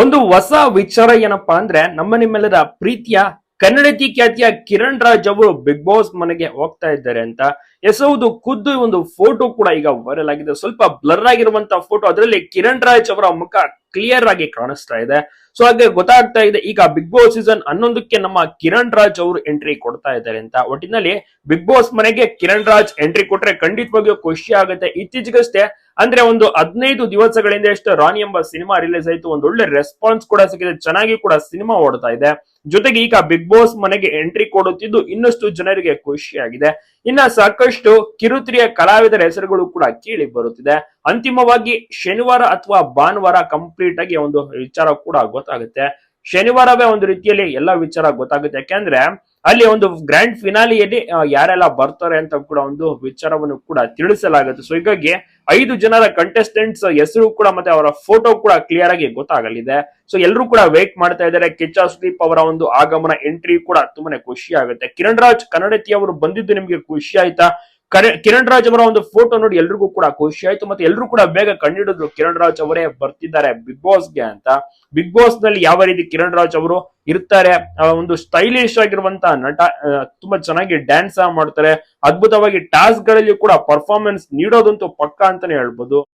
ಒಂದು ಹೊಸ ವಿಚಾರ ಏನಪ್ಪಾ ಅಂದ್ರೆ ನಮ್ಮ ನಿಮ್ಮೆಲ್ಲರ ಪ್ರೀತಿಯ, ಕನ್ನಡತಿ ಖ್ಯಾತಿಯ ಕಿರಣ್ ರಾಜ್ ಅವರು ಬಿಗ್ ಬಾಸ್ ಮನೆಗೆ ಹೋಗ್ತಾ ಇದ್ದಾರೆ ಅಂತ. ಎಸ್ ಖುದ್ದು ಒಂದು ಫೋಟೋ ಕೂಡ ಈಗ ವೈರಲ್ ಆಗಿದೆ. ಸ್ವಲ್ಪ ಬ್ಲರ್ ಆಗಿರುವಂತ ಫೋಟೋ ಅದರಲ್ಲಿ ಕಿರಣ್ ರಾಜ್ ಅವರ ಮುಖ ಕ್ಲಿಯರ್ ಆಗಿ ಕಾಣಿಸ್ತಾ ಇದೆ. ಸೊ ಹಾಗೆ ಗೊತ್ತಾಗ್ತಾ ಇದೆ, ಈಗ ಬಿಗ್ ಬಾಸ್ ಸೀಸನ್ ಹನ್ನೊಂದಕ್ಕೆ ನಮ್ಮ ಕಿರಣ್ ರಾಜ್ ಅವರು ಎಂಟ್ರಿ ಕೊಡ್ತಾ ಇದ್ದಾರೆ ಅಂತ. ಒಟ್ಟಿನಲ್ಲಿ ಬಿಗ್ ಬಾಸ್ ಮನೆಗೆ ಕಿರಣ್ ರಾಜ್ ಎಂಟ್ರಿ ಕೊಟ್ರೆ ಖಂಡಿತವಾಗಿಯೂ ಖುಷಿ ಆಗುತ್ತೆ. ಇತ್ತೀಚೆಗಷ್ಟೇ ಅಂದ್ರೆ ಒಂದು ಹದಿನೈದು ದಿವಸಗಳಿಂದ ಎಷ್ಟು ರಾಣಿ ಎಂಬ ಸಿನಿಮಾ ರಿಲೀಸ್ ಆಯಿತು, ಒಂದು ಒಳ್ಳೆ ರೆಸ್ಪಾನ್ಸ್ ಕೂಡ ಸಿಕ್ಕಿದೆ, ಚೆನ್ನಾಗಿ ಕೂಡ ಸಿನಿಮಾ ಓಡ್ತಾ ಇದೆ. ಜೊತೆಗೆ ಈಗ ಬಿಗ್ ಬಾಸ್ ಮನೆಗೆ ಎಂಟ್ರಿ ಕೊಡುತ್ತಿದ್ದು ಇನ್ನಷ್ಟು ಜನರಿಗೆ ಖುಷಿಯಾಗಿದೆ. ಇನ್ನ ಸಾಕಷ್ಟು ಕಿರುತ್ರಿಯ ಕಲಾವಿದರ ಹೆಸರುಗಳು ಕೂಡ ಕೇಳಿ ಬರುತ್ತಿದೆ. ಅಂತಿಮವಾಗಿ ಶನಿವಾರ ಅಥವಾ ಭಾನುವಾರ ಕಂಪ್ಲೀಟ್ ಆಗಿ ಒಂದು ವಿಚಾರ ಕೂಡ ಗೊತ್ತಾಗುತ್ತೆ. ಶನಿವಾರವೇ ಒಂದು ರೀತಿಯಲ್ಲಿ ಎಲ್ಲ ವಿಚಾರ ಗೊತ್ತಾಗುತ್ತೆ. ಯಾಕೆಂದ್ರೆ ಅಲ್ಲಿ ಒಂದು ಗ್ರ್ಯಾಂಡ್ ಫಿನಾಲಿಯಲ್ಲಿ ಯಾರೆಲ್ಲ ಬರ್ತಾರೆ ಅಂತ ಕೂಡ ಒಂದು ವಿಚಾರವನ್ನು ಕೂಡ ತಿಳಿಸಲಾಗುತ್ತೆ. ಸೊ ಹೀಗಾಗಿ ಐದು ಜನರ ಕಂಟೆಸ್ಟೆಂಟ್ಸ್ ಹೆಸರು ಕೂಡ ಮತ್ತೆ ಅವರ ಫೋಟೋ ಕೂಡ ಕ್ಲಿಯರ್ ಆಗಿ ಗೊತ್ತಾಗಲಿದೆ. ಸೊ ಎಲ್ಲರೂ ಕೂಡ ವೇಟ್ ಮಾಡ್ತಾ ಇದ್ದಾರೆ. ಕಿಚ್ಚ ಸುದೀಪ್ ಅವರ ಒಂದು ಆಗಮನ ಎಂಟ್ರಿ ಕೂಡ ತುಂಬಾನೇ ಖುಷಿ ಆಗುತ್ತೆ. ಕಿರಣ್ ರಾಜ್ ಕನ್ನಡತಿ ಅವರು ಬಂದಿದ್ದು ನಿಮ್ಗೆ ಖುಷಿ ಆಯ್ತಾ? ಕಿರಣ್ ರಾಜ್ ಅವರ ಒಂದು ಫೋಟೋ ನೋಡಿ ಎಲ್ರಿಗೂ ಕೂಡ ಖುಷಿ ಆಯ್ತು. ಮತ್ತೆ ಎಲ್ರು ಕೂಡ ಬೇಗ ಕಂಡಿಡಿದ್ರು ಕಿರಣ್ ರಾಜ್ ಅವರೇ ಬರ್ತಿದ್ದಾರೆ ಬಿಗ್ ಬಾಸ್ಗೆ ಅಂತ. ಬಿಗ್ ಬಾಸ್ನಲ್ಲಿ ಯಾವ ರೀತಿ ಕಿರಣ್ ರಾಜ್ ಅವರು ಇರ್ತಾರೆ? ಒಂದು ಸ್ಟೈಲಿಶ್ ಆಗಿರುವಂತ ನಟ ತುಂಬಾ ಚೆನ್ನಾಗಿ ಡ್ಯಾನ್ಸ್ ಮಾಡ್ತಾರೆ. ಅದ್ಭುತವಾಗಿ ಟಾಸ್ಕ್ಗಳಲ್ಲಿ ಕೂಡ ಪರ್ಫಾರ್ಮೆನ್ಸ್ ನೀಡೋದಂತೂ ಪಕ್ಕ ಅಂತಾನೆ ಹೇಳ್ಬೋದು.